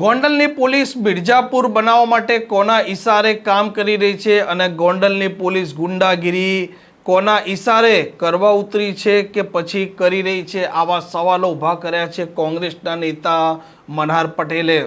ગોંડલની પોલીસ મિર્જાપુર બનાવવા માટે કોના ઈશારે કામ કરી રહી છે અને ગોંડલની પોલીસ ગુંડાગીરી કોના ઈશારે કરવા ઉતરી છે કે પછી કરી રહી છે? આવા સવાલો ઊભા કર્યા છે કોંગ્રેસના નેતા મનહર પટેલે.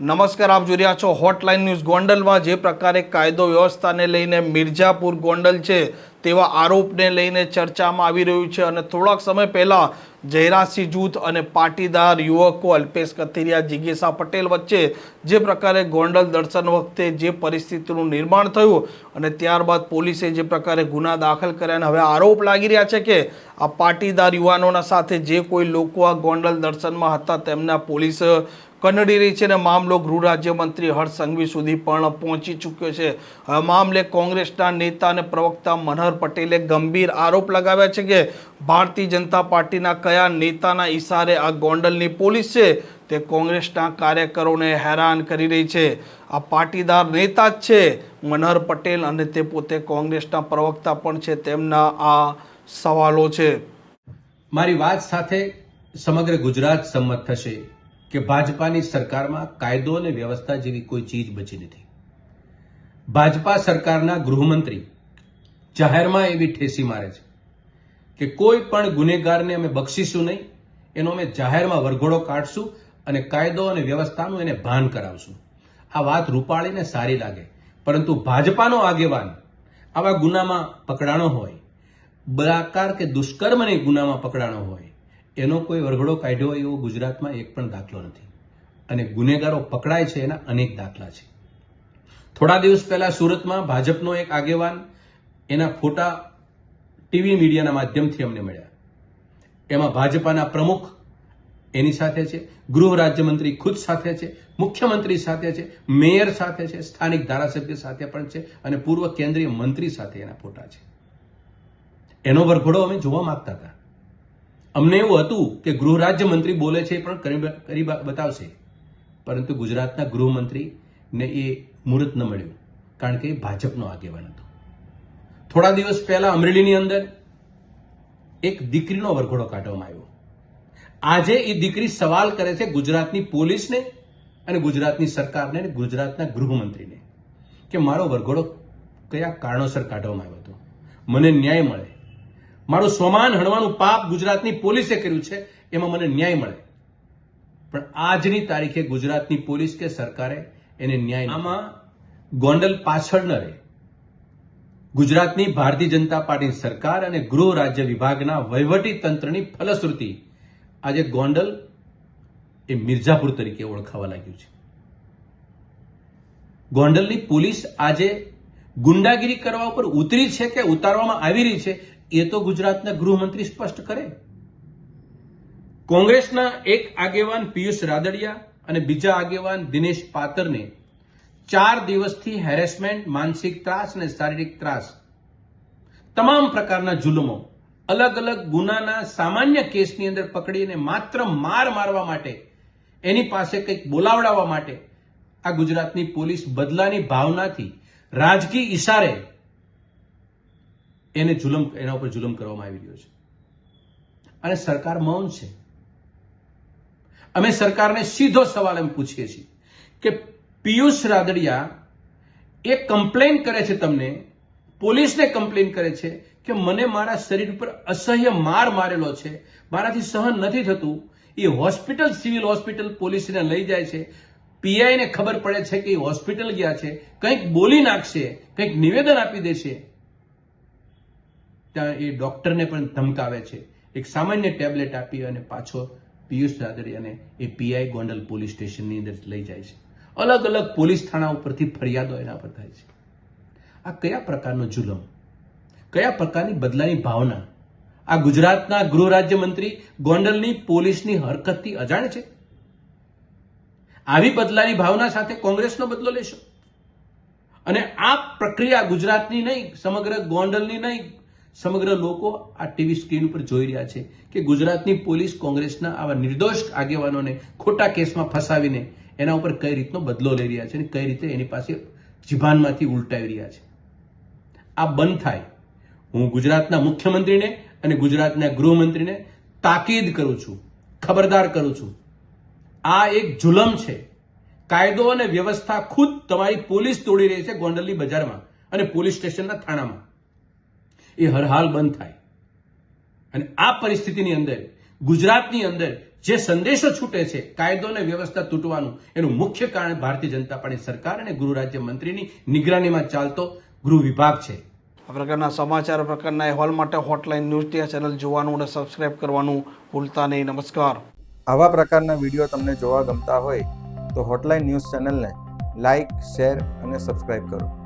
નમસ્કાર, આપ જોઈ રહ્યા છો હોટલાઇન ન્યૂઝ ગોંડલમાં જે પ્રકારે કાયદો વ્યવસ્થાને લઈને મિર્જાપુર ગોંડલ છે તેવા આરોપને લઈને ચર્ચામાં આવી રહ્યું છે અને થોડાક સમય પહેલા જયરાજસિંહ જૂથ અને પાટીદાર યુવકો અલ્પેશ કથિરિયા જિગીસા પટેલ વચ્ચે જે પ્રકારે ગોંડલ દર્શન વખતે જે પરિસ્થિતિનું નિર્માણ થયું અને ત્યારબાદ પોલીસે જે પ્રકારે ગુના દાખલ કર્યા અને હવે આરોપ લાગી રહ્યા છે કે આ પાટીદાર યુવાનોના સાથે જે કોઈ લોકો આ ગોંડલ દર્શનમાં હતા, તેમના પોલીસ કનડી રહી છે અને મામલો ગૃહ રાજ્યમંત્રી હર્ષ સંઘવી સુધી પણ પહોંચી ચૂક્યો છે. મામલે કોંગ્રેસના નેતા અને પ્રવક્તા મનહર પટેલે ગંભીર આરોપ લગાવ્યા છે કે ભારતીય જનતા પાર્ટીના કયા નેતાના ઇશારે આ ગોંડલની પોલીસ છે તે કોંગ્રેસના કાર્યકરોને હેરાન કરી રહી છે. આ પાટીદાર નેતા જ છે મનહર પટેલ અને તે પોતે કોંગ્રેસના પ્રવક્તા પણ છે તેમના આ સવાલો છે. મારી વાત સાથે સમગ્ર ગુજરાત સંમત થશે. કે ભાજપાની સરકારમાં કાયદો અને વ્યવસ્થા જેવી કોઈ ચીજ બચી નથી. ભાજપા સરકારના ગૃહમંત્રી જાહેરમાં એવી ઠેસી મારે છે કે કોઈ પણ ગુનેગારને અમે બક્ષીશું નહીં, એનો અમે જાહેરમાં વરઘોડો કાઢશું અને કાયદો અને વ્યવસ્થાનું એને ભાન કરાવશું. આ વાત રૂપાળીને સારી લાગે, પરંતુ ભાજપાનો આગેવાન આવા ગુનામાં પકડાણો હોય બળાકાર કે દુષ્કર્મની ગુનામાં પકડાણો હોય એનો કોઈ વરઘડો કાઢ્યો હોય એવો ગુજરાતમાં એક પણ દાખલો નથી. અને ગુનેગારો પકડાય છે એના અનેક દાખલા છે. થોડા દિવસ પહેલા સુરતમાં ભાજપનો એક આગેવાન એના ફોટા ટીવી મીડિયાના માધ્યમથી અમને મળ્યા. એમાં ભાજપાના પ્રમુખ એની સાથે છે, ગૃહ રાજ્યમંત્રી ખુદ સાથે છે, મુખ્યમંત્રી સાથે છે, મેયર સાથે છે, સ્થાનિક ધારાસભ્ય સાથે પણ છે અને પૂર્વ કેન્દ્રીય મંત્રી સાથે એના ફોટા છે. એનો વરઘોડો અમે જોવા માંગતા હતા. અમને એવું હતું કે ગૃહ રાજ્યમંત્રી બોલે છે, પણ કરી બતાવશે. પરંતુ ગુજરાતના ગૃહમંત્રીને એ મુહૂર્ત ન મળ્યું, કારણ કે ભાજપનો આગેવાન હતો. થોડા દિવસ પહેલા અમરેલીની અંદર એક દીકરીનો વરઘોડો કાઢવામાં આવ્યો. આજે એ દીકરી સવાલ કરે છે ગુજરાતની પોલીસને અને ગુજરાતની સરકારને ગુજરાતના ગૃહમંત્રીને કે મારો વરઘોડો કયા કારણોસર કાઢવામાં આવ્યો હતો. મને ન્યાય મળે. મારું સ્વમાન હણવાનું પાપ ગુજરાતની પોલીસે કર્યું છે એમાં મને ન્યાય મળે. પણ આજની તારીખે ગુજરાતની પોલીસ કે સરકારે એને ન્યાય આમાં ગોંડલ પાછળ ન રહે. ગુજરાતની ભારતીય જનતા પાર્ટી સરકાર અને ગૃહ રાજ્ય વિભાગના વહીવટી તંત્રની ફલશ્રુતિ આજે ગોંડલ એ મિર્ઝાપુર તરીકે ઓળખાવા લાગ્યું છે. ગોંડલની પોલીસ આજે ગુંડાગીરી કરવા ઉપર ઉતરી છે કે ઉતારવામાં આવી રહી છે એ તો ગુજરાતના ગૃહમંત્રી સ્પષ્ટ કરે. કોંગ્રેસના એક આગેવાન પિયુષ રાદડિયા અને બીજા આગેવાન દિનેશ પાતરને ચાર દિવસથી હેરેસમેન્ટ, માનસિક ત્રાસ અને શારીરિક ત્રાસ તમામ પ્રકારના જુલમો, અલગ અલગ ગુનાના સામાન્ય કેસની અંદર પકડીને માત્ર માર મારવા માટે, એની પાસે કંઈક બોલાવડાવવા માટે આ ગુજરાતની પોલીસ બદલાની ભાવનાથી રાજકીય ઈશારે એને જુલમ, એના ઉપર જુલમ કરવામાં આવી રહ્યો છે. અને સરકાર મૌન છે. અમે સરકારને સીધો સવાલ એમ પૂછીએ છીએ કે પિયુષ રાદડિયા એ કમ્પ્લેન કરે છે તમને? પોલીસને કમ્પ્લેન કરે છે કે મને મારા શરીર ઉપર અસહ્ય માર મારેલો છે? મારાથી સહન નથી થતું. એ હોસ્પિટલ, સિવિલ હોસ્પિટલ પોલીસને લઈ જાય છે. પીઆઈને ખબર પડે છે કે એ હોસ્પિટલ ગયા છે. કંઈક બોલી નાખશે, કંઈક નિવેદન આપી દેશે. ત્યાં એ ડોક્ટરને પણ ધમકાવે છે. એક સામાન્ય ટેબ્લેટ આપી અને પાછો પિયુષ રાદડિયાને એ પીઆઈ ગોંડલ પોલીસ સ્ટેશનની અંદર લઈ જાય છે. અલગ અલગ પોલીસ થાણા ઉપરથી ફરિયાદો એના પર થાય છે. આ કયા પ્રકારનો જુલમ? કયા પ્રકારની બદલાની ભાવના? આ ગુજરાતના ગૃહ રાજ્યમંત્રી ગોંડલની પોલીસની હરકતથી અજાણ છે? આવી બદલાની ભાવના સાથે કોંગ્રેસનો બદલો લેશો? અને આ પ્રક્રિયા ગુજરાતની નહીં, સમગ્ર ગોંડલની નહીં સમગ્ર લોકો આ ટીવી સ્ક્રીન ઉપર જોઈ રહ્યા છે કે ગુજરાતની પોલીસ કોંગ્રેસના આવા નિર્દોષ આગેવાનોને ખોટા કેસમાં ફસાવીને એના ઉપર કઈ રીતનો બદલો લઈ રહ્યા છે અને કઈ રીતે એની પાસે જીભાનમાંથી ઉલટાવી રહ્યા છે. આ બંધ થાય. હું ગુજરાતના મુખ્યમંત્રીને અને ગુજરાતના ગૃહમંત્રીને તાકીદ કરું છું, ખબરદાર કરું છું. આ એક જુલમ છે. કાયદો અને વ્યવસ્થા ખુદ તમારી પોલીસ તોડી રહી છે ગોંડલની બજારમાં અને પોલીસ સ્ટેશનના થાણામાં. એ હરહાલ બંધ થાય. અને આ પરિસ્થિતિની અંદર ગુજરાતની અંદર જે સંદેશો છૂટે છે કાયદો અને વ્યવસ્થા તૂટવાનું એનું મુખ્ય કારણ ભારતીય જનતા પાર્ટી સરકાર અને ગૃહ રાજ્ય મંત્રીની નિગરાનીમાં ચાલતો ગૃહ વિભાગ છે. આ પ્રકારના સમાચાર પ્રકારના અહેવાલ માટે હોટલાઇન ન્યૂઝ ટીઆર ચેનલ જોવાનું અને સબસ્ક્રાઇબ કરવાનું ભૂલતા નહીં. નમસ્કાર. આવા પ્રકારના વીડિયો તમને જોવા ગમતા હોય તો હોટલાઇન ન્યૂઝ ચેનલને લાઇક શેર અને સબસ્ક્રાઇબ કરો.